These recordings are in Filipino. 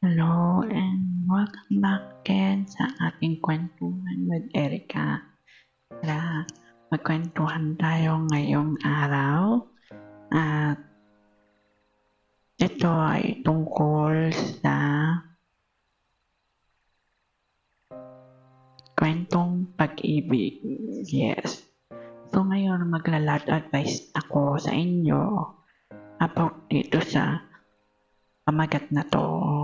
Hello and welcome back again sa ating kwentuhan with Erica. Tara, magkwentuhan tayo ngayong araw. At ito ay tungkol sa kwentong pag-ibig. Yes. So ngayon maglalat advice ako sa inyo about dito sa pamagat na to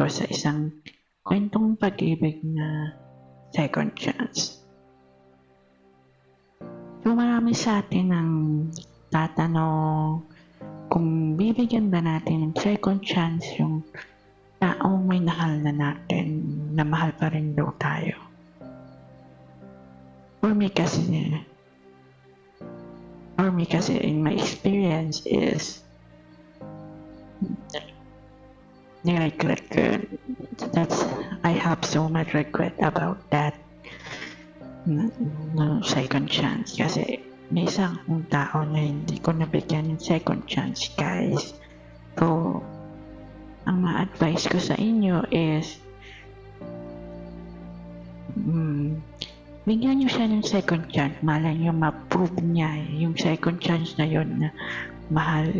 to sa isang kwentong pag-ibig na second chance. So marami sa atin ang tatanong kung bibigyan ba natin ng second chance yung taong may nahal na natin na mahal pa rin daw tayo. For me kasi, for me kasi in my experience is niregret ko. That's, I have so much regret about that na, na second chance kasi may isang tao na hindi ko nabigyan ng second chance guys. So, ang ma-advise ko sa inyo is mm, bigyan nyo siya ng second chance. Malay nyo ma-prove niya yung second chance na yun na mahal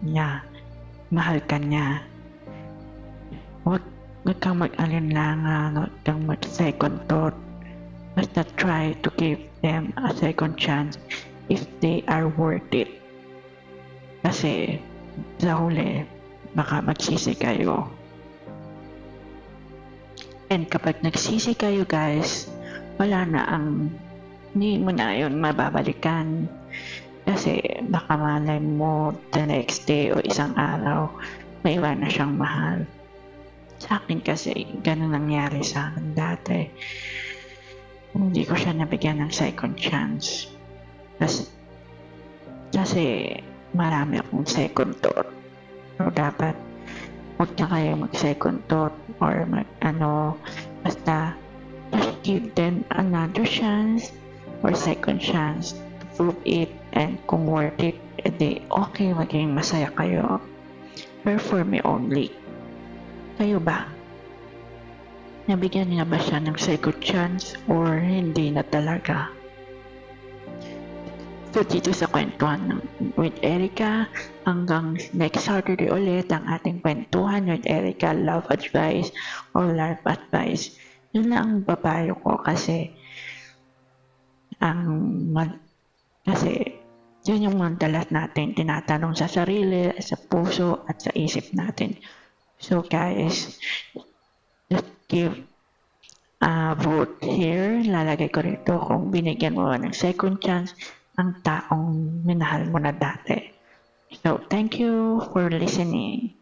niya. Mahal ka niya. Huwag, huwag kang mag-alinlangan, huwag kang mag-second thought. Basta try to give them a second chance if they are worth it. Kasi sa huli, baka magsisi kayo. And kapag nagsisi kayo guys, wala na ang hindi mo na yun mababalikan. Kasi baka malay mo the next day o isang araw, may iba na siyang mahal. Sa akin kasi, ganun nangyari sa akin dati. Hindi ko siya nabigyan ng second chance. Kasi, kasi marami akong second thought. So, dapat huwag na kayo mag-second thought or mag, ano, basta just give them another chance or second chance to prove it and kung worth it, edi okay, maging masaya kayo. But for me only. Kayo ba? Nabigyan niya ba siya ng second chance or hindi na talaga? So dito sa kwentuhan with Erica, hanggang next Saturday ulit ang ating kwentuhan with Erica Love Advice or Life Advice. Yun lang ang babayo ko kasi ang kasi yun yung madalas natin tinatanong sa sarili, sa puso at sa isip natin. So guys, just give a vote here. Lalagay ko rito kung binigyan mo ng second chance ang taong minahal mo na dati. So, thank you for listening.